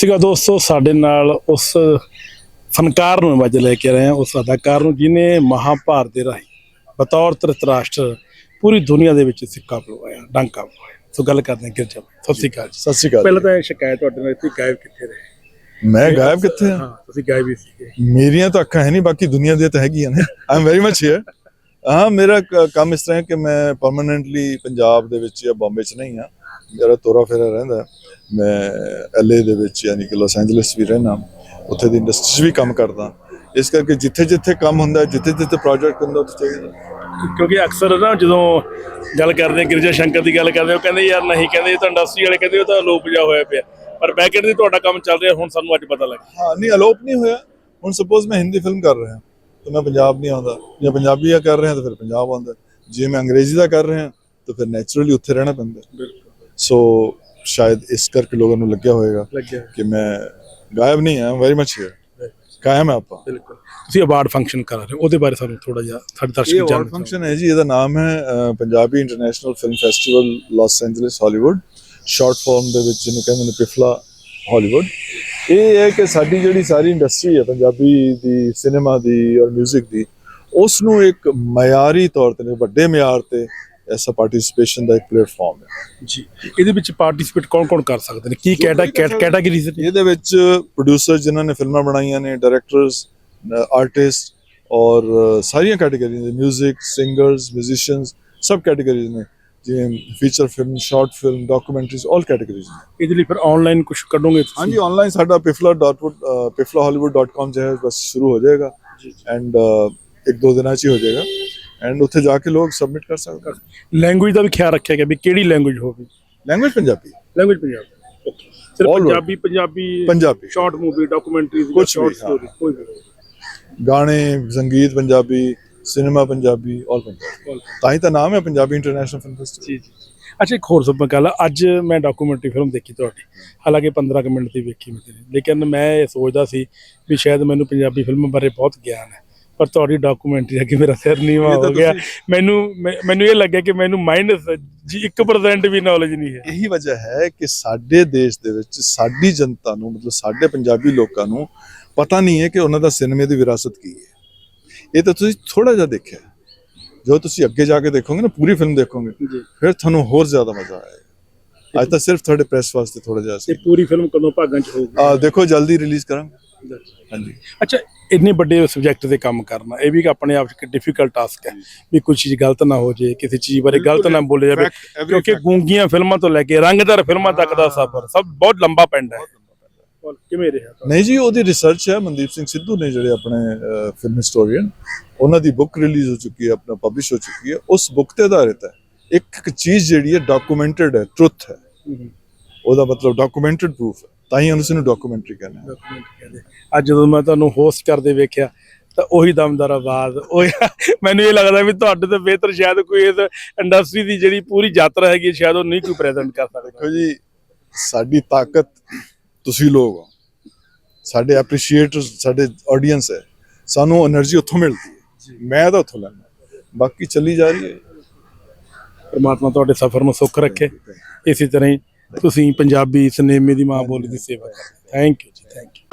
ਸੀਗਾ ਦੋਸਤੋ ਸਾਡੇ ਨਾਲ ਉਸ ਫਨਕਾਰ ਨੂੰ ਅੱਜ ਲੈ ਕੇ ਰਹੇ ਹਾਂ। ਉਸ ਅਦਾਕਾਰ ਨੂੰ ਜਿਨੇ ਮਹਾਭਾਰਤ ਦੇ ਰਾਹੀਂ ਬਤੌਰ ਧ੍ਰਿਤਰਾਸ਼ਟਰ ਪੂਰੀ ਦੁਨੀਆ ਦੇ ਵਿੱਚ ਸਿੱਕਾ ਪਲਵਾਇਆ ਡਾਂਕਾ ਪਲਵਾਇਆ ਸੋ ਗੱਲ ਕਰਦੇ ਹਾਂ ਗਿਰਜਾ। ਸਤਿ ਸ਼੍ਰੀ ਅਕਾਲ ਸਤਿ ਸ਼੍ਰੀ ਅਕਾਲ ਪਹਿਲਾਂ ਤਾਂ ਇਹ ਸ਼ਿਕਾਇਤ ਤੁਹਾਡੇ ਨਾਲ ਤੁਸੀਂ ਗਾਇਬ ਕਿੱਥੇ ਰਹੇ? ਮੈਂ ਗਾਇਬ ਕਿੱਥੇ ਹਾਂ? ਤੁਸੀਂ ਗਾਇਬ ਹੀ ਸੀਗੇ। ਮੇਰੀਆਂ ਤਾਂ ਅੱਖਾਂ ਹੈ ਨਹੀਂ ਬਾਕੀ ਦੁਨੀਆ ਦੀਆਂ ਤਾਂ ਹੈਗੀਆਂ ਨੇ। I am very much here ਹਾਂ ਮੇਰਾ ਕੰਮ ਇਸ ਤਰ੍ਹਾਂ ਹੈ ਕਿ ਮੈਂ ਪਰਮਨੈਂਟਲੀ ਪੰਜਾਬ ਦੇ ਵਿੱਚ ਜਾਂ ਬੰਬੇ 'ਚ ਨਹੀਂ ਹਾਂ। ਮੇਰਾ ਤੋਰਾ ਫੇਰਾ ਰਹਿੰਦਾ। ਮੈਂ ਐਲਏ ਦੇ ਵਿੱਚ ਯਾਨੀ ਕਿ ਲਾਸ ਐਂਜਲਸ ਵੀ ਰਹਿਣਾ ਉੱਥੇ ਦੀ ਇੰਡਸਟਰੀ ਵੀ ਕੰਮ ਕਰਦਾ ਇਸ ਕਰਕੇ ਜਿੱਥੇ ਜਿੱਥੇ ਕੰਮ ਹੁੰਦਾ ਜਿੱਥੇ ਜਿੱਥੇ ਪ੍ਰੋਜੈਕਟ ਹੁੰਦਾ ਉੱਥੇ ਚਾਹੀਦਾ। ਕਿਉਂਕਿ ਅਕਸਰ ਨਾ ਜਦੋਂ ਗੱਲ ਕਰਦੇ ਗਿਰਜਾ ਸ਼ੰਕਰ ਦੀ ਗੱਲ ਕਰਦੇ ਉਹ ਕਹਿੰਦੇ ਯਾਰ ਨਹੀਂ ਕਹਿੰਦੇ ਇਹ ਤਾਂ ਇੰਡਸਟਰੀ ਵਾਲੇ ਕਹਿੰਦੇ ਉਹ ਤਾਂ ਲੋਪ ਜਾ ਹੋਇਆ ਪਿਆ। ਪਰ ਬੈਕਐਂਡ ਦੀ ਤੁਹਾਡਾ ਕੰਮ ਚੱਲ ਰਿਹਾ ਹੁਣ ਸਾਨੂੰ ਅੱਜ ਪਤਾ ਲੱਗਾ ਹਾਂ ਨਹੀਂ ਅਲੋਪ ਨਹੀਂ ਹੋਇਆ। ਹੁਣ ਸਪੋਜ਼ ਮੈਂ ਹਿੰਦੀ ਫਿਲਮ ਕਰ ਰਿਹਾ ਤਾਂ ਮੈਂ ਪੰਜਾਬ ਨਹੀਂ ਆਉਂਦਾ। ਜਾਂ ਪੰਜਾਬੀ ਆ ਕਰ ਰਿਹਾ ਤਾਂ ਫਿਰ ਪੰਜਾਬ ਆਉਂਦਾ। ਜੇ ਮੈਂ ਅੰਗਰੇਜ਼ੀ ਦਾ ਕਰ ਰਿਹਾ ਤਾਂ ਫਿਰ ਨੈਚੁਰਲੀ ਉੱਥੇ ਰਹਿਣਾ ਪੈਂਦਾ। ਬਿਲਕੁਲ। ਸੋ ਸ਼ਾਇਦ ਇਸ ਕਰਕੇ ਲੋਕਾਂ ਨੂੰ ਲੱਗਿਆ ਹੋਵੇਗਾ ਲੱਗਿਆ ਕਿ ਮੈਂ ਗਾਇਬ ਨਹੀਂ ਹਾਂ ਵੈਰੀ ਮਚ ਹੇਅਰ ਕਾਇਮ ਹੈ ਆਪਾਂ ਬਿਲਕੁਲ ਤੁਸੀਂ ਅਵਾਰਡ ਫੰਕਸ਼ਨ ਕਰ ਰਹੇ ਹੋ ਉਹਦੇ ਬਾਰੇ ਸਾਨੂੰ ਥੋੜਾ ਜਿਹਾ ਸਾਡੇ ਦਰਸ਼ਕ ਇਹ ਜਾਣਨਾ ਅਵਾਰਡ ਫੰਕਸ਼ਨ ਹੈ ਜੀ ਇਹਦਾ ਨਾਮ ਹੈ Punjabi international film festival Los Angeles Hollywood short form ਦੇ ਵਿੱਚ ਜਿਹਨੂੰ ਕਹਿੰਦੇ ਨੇ ਪਿਫਲਾ ਹਾਲੀਵੁੱਡ ਇਹ ਹੈ ਕਿ ਸਾਡੀ ਜਿਹੜੀ ਸਾਰੀ ਇੰਡਸਟਰੀ ਹੈ ਪੰਜਾਬੀ ਦੀ ਸਿਨੇਮਾ ਦੀ ਔਰ 뮤직 ਦੀ ਉਸ ਨੂੰ ਇੱਕ ਮਿਆਰੀ ਤੌਰ ਤੇ ਵੱਡੇ ਮਿਆਰ ਤੇ ਐਸਾ ਪਾਰਟਿਸਿਪੇਸ਼ਨ ਦਾ ਇੱਕ ਪਲੇਟਫਾਰਮ ਹੈ। ਜੀ ਇਹਦੇ ਵਿੱਚ ਪਾਰਟਿਸਿਪੇਟ ਕੌਣ ਕੌਣ ਕਰ ਸਕਦੇ ਨੇ? ਕੀ ਕੈਟਾਗਰੀਜ਼ ਨੇ ਇਹਦੇ ਵਿੱਚ ਪ੍ਰੋਡਿਊਸਰ ਜਿਨ੍ਹਾਂ ਨੇ ਫਿਲਮਾਂ ਬਣਾਈਆਂ ਨੇ ਡਾਇਰੈਕਟਰਸ ਆਰਟਿਸਟ ਔਰ ਸਾਰੀਆਂ ਕੈਟਾਗਰੀਜ਼ ਨੇ। 뮤직 ਸਿੰਗਰਸ ਮਿਊਜ਼ੀਸ਼ੀਅਨਸ ਸਭ ਕੈਟਾਗਰੀਜ਼ ਨੇ। ਜਿਵੇਂ feature film short film documentaries all categories ਨੇ। ਇਹਦੇ ਲਈ ਫਿਰ ਆਨਲਾਈਨ ਕੁਝ ਕੱਢੋਗੇ ਤੁਸੀਂ? ਹਾਂਜੀ ਆਨਲਾਈਨ ਸਾਡਾ pifla.wood piflahollywood.com ਜੋ ਹੈ ਬਸ ਸ਼ੁਰੂ ਹੋ ਜਾਏਗਾ। ਐਂਡ ਇੱਕ ਦੋ ਦਿਨਾਂ ਚ ਹੀ ਹੋ ਜਾਏਗਾ। ਐਂਡ ਉੱਥੇ ਜਾ ਕੇ ਲੋਕ ਸਬਮਿਟ ਕਰ ਸਕਦੇ ਲੈਂਗੁਏਜ ਦਾ ਵੀ ਖਿਆਲ ਰੱਖਿਆ ਗਿਆ ਵੀ ਕਿਹੜੀ ਲੈਂਗੁਏਜ ਹੋਵੇ। ਲੈਂਗੁਏਜ ਪੰਜਾਬੀ। ਲੈਂਗੁਏਜ ਪੰਜਾਬੀ। ਸਿਰਫ. Punjabi Punjabi Punjabi. Short movie documentaries ਵੀ, ਸ਼ਾਰਟ। ਸਟੋਰੀ ਕੋਈ ਵੀ। ਗਾਣੇ ਸੰਗੀਤ ਪੰਜਾਬੀ ਸਿਨੇਮਾ ਪੰਜਾਬੀ ਆਲ ਪੰਜਾਬੀ। ਤਾਂ ਹੀ ਤਾਂ ਨਾਮ ਹੈ ਪੰਜਾਬੀ ਇੰਟਰਨੈਸ਼ਨਲ ਫਿਲਮ ਫੈਸਟੀਵਲ ਜੀ ਜੀ। ਅੱਛਾ ਇੱਕ ਹੋਰ ਸਭ ਗੱਲ ਅੱਜ ਮੈਂ ਡਾਕੂਮੈਂਟਰੀ ਫਿਲਮ ਦੇਖੀ ਤੁਹਾਡੀ। ਹਾਲਾਂਕਿ 15 ਕੁ ਮਿੰਟ ਦੀ ਵੇਖੀ ਮੈਂ ਲੇਕਿਨ ਮੈਂ ਇਹ ਸੋਚਦਾ ਸੀ ਵੀ ਸ਼ਾਇਦ ਮੈਨੂੰ ਪੰਜਾਬੀ ਫਿਲਮਾਂ ਬਾਰੇ ਬਹੁਤ ਗਿਆਨ ਹੈ। ਪਰ ਤੁਹਾਡੀ ਡਾਕੂਮੈਂਟਰੀ ਅੱਗੇ ਮੇਰਾ ਸਿਰ ਨੀਵਾ ਹੋ ਗਿਆ। ਮੈਨੂੰ ਮੈਨੂੰ ਇਹ ਲੱਗਿਆ ਕਿ ਮੈਨੂੰ ਮਾਈਨਸ ਜੀ 1% ਵੀ ਨੌਲੇਜ ਨਹੀਂ ਹੈ। ਇਹੀ ਵਜ੍ਹਾ ਹੈ ਕਿ ਸਾਡੇ ਦੇਸ਼ ਦੇ ਵਿੱਚ ਸਾਡੀ ਜਨਤਾ ਨੂੰ ਮਤਲਬ ਸਾਡੇ ਪੰਜਾਬੀ ਲੋਕਾਂ ਨੂੰ ਪਤਾ ਨਹੀਂ ਹੈ ਕਿ ਉਹਨਾਂ ਦਾ ਸਿਨੇਮੇ ਦੀ ਵਿਰਾਸਤ ਕੀ ਹੈ। ਇਹ ਤਾਂ ਤੁਸੀਂ ਥੋੜਾ ਜਿਹਾ ਦੇਖਿਆ ਜੋ ਤੁਸੀਂ ਅੱਗੇ ਜਾ ਕੇ ਦੇਖੋਗੇ ਨਾ ਪੂਰੀ ਫਿਲਮ ਦੇਖੋਗੇ ਜੀ। ਫਿਰ ਤੁਹਾਨੂੰ ਹੋਰ ਜ਼ਿਆਦਾ ਮਜ਼ਾ ਆਏਗਾ। ਅੱਜ ਤਾਂ ਸਿਰਫ ਤੁਹਾਡੇ ਪ੍ਰੈਸ ਵਾਸਤੇ ਥੋੜਾ ਜਿਹਾ ਸੀ। ਇਹ ਪੂਰੀ ਫਿਲਮ ਕਦੋਂ ਭਾਗਾਂ ਚ ਹੋਊਗੀ? ਆ ਦੇਖੋ ਜਲਦੀ ਰਿਲੀਜ਼ ਕਰਾਂਗੇ। ਹਾਂਜੀ। ਅੱਛਾ ਇੰਨੇ ਵੱਡੇ ਸਬਜੈਕਟ ਤੇ ਕੰਮ ਕਰਨਾ ਇਹ ਵੀ ਆਪਣੇ ਆਪ 'ਚ ਇੱਕ ਡਿਫਿਕਲਟ ਟਾਸਕ ਹੈ ਵੀ ਕੋਈ ਚੀਜ਼ ਗਲਤ ਨਾ ਹੋ ਜੇ ਕਿਸੇ ਚੀਜ਼ ਬਾਰੇ ਗਲਤ ਨਾ ਬੋਲੇ ਜਾਵੇ ਕਿਉਂਕਿ. ਗੂੰਗੀਆਂ ਫਿਲਮਾਂ ਤੋਂ ਲੈ ਕੇ ਰੰਗਦਾਰ ਫਿਲਮਾਂ ਤੱਕ ਦਾ ਸਫ਼ਰ ਸਭ ਬਹੁਤ ਲੰਬਾ ਪੈਂਦਾ ਹੈ। ਕਿਵੇਂ ਰਿਹਾ ਨਹੀਂ ਜੀ ਉਹਦੀ ਰਿਸਰਚ ਹੈ ਮਨਦੀਪ ਸਿੰਘ ਸਿੱਧੂ ਨੇ ਜਿਹੜੇ ਆਪਣੇ ਫਿਲਮ ਹਿਸਟੋਰੀਅਨ ਉਹਨਾਂ ਦੀ ਬੁੱਕ ਰਿਲੀਜ਼ ਹੋ ਚੁੱਕੀ ਹੈ ਆਪਣਾ ਪਬਲਿਸ਼ ਹੋ ਚੁੱਕੀ ਹੈ। ਉਸ ਬੁੱਕ ਤੇ ਆਧਾਰਿਤ ਹੈ। ਇੱਕ ਇੱਕ ਚੀਜ਼ ਜਿਹੜੀ ਹੈ ਡਾਕੂਮੈਂਟਡ ਹੈ ਟਰੁੱਥ ਹੈ। ਉਹਦਾ ਮਤਲਬ ਡਾਕੂਮੈਂਟਡ ਪ੍ਰੂਫ ਹੈ। ਤਾਂ ਹੀ ਉਸ ਸਾਨੂੰ ਡਾਕੂਮੈਂਟਰੀ ਕਹਿੰਦੇ ਆ ਅੱਜ ਜਦੋਂ ਮੈਂ ਤੁਹਾਨੂੰ ਹੋਸਟ ਕਰਦੇ ਵੇਖਿਆ ਤਾਂ ਉਹੀ ਦਮਦਾਰ ਆਵਾਜ਼ ਉਹ ਮੈਨੂੰ ਇਹ ਲੱਗਦਾ ਵੀ ਤੁਹਾਡੇ ਤੋਂ ਬਿਹਤਰ ਸ਼ਾਇਦ ਕੋਈ ਇਸ ਇੰਡਸਟਰੀ ਦੀ ਜਿਹੜੀ ਪੂਰੀ ਯਾਤਰਾ ਹੈਗੀ ਸ਼ਾਇਦ ਉਹ ਨਹੀਂ ਕੋਈ ਪ੍ਰੈਜ਼ੈਂਟ ਕਰ ਸਕਦਾ। ਦੇਖੋ ਜੀ ਸਾਡੀ ਤਾਕਤ ਤੁਸੀਂ ਲੋਕ ਹੋ। ਸਾਡੇ ਐਪਰੀਸ਼ੀਏਟਰ ਸਾਡੇ ਆਡੀਅנס ਹੈ। ਸਾਨੂੰ એનર્ਜੀ ਉੱਥੋਂ ਮਿਲਦੀ ਹੈ। ਮੈਂ ਤਾਂ ਉੱਥੋਂ ਲੈਂਦਾ। ਬਾਕੀ ਚੱਲੀ ਜਾ ਰਹੀ ਹੈ। ਪਰਮਾਤਮਾ ਤੁਹਾਡੇ ਸਫ਼ਰ ਨੂੰ ਸੁੱਖ ਰੱਖੇ। ਇਸੇ ਤਰ੍ਹਾਂ ਹੀ ਤੁਸੀਂ ਪੰਜਾਬੀ ਸਿਨੇਮੇ ਦੀ ਮਾਂ ਬੋਲੀ ਦੀ ਸੇਵਾ ਕਰੋ ਥੈਂਕ ਯੂ ਜੀ ਥੈਂਕ ਯੂ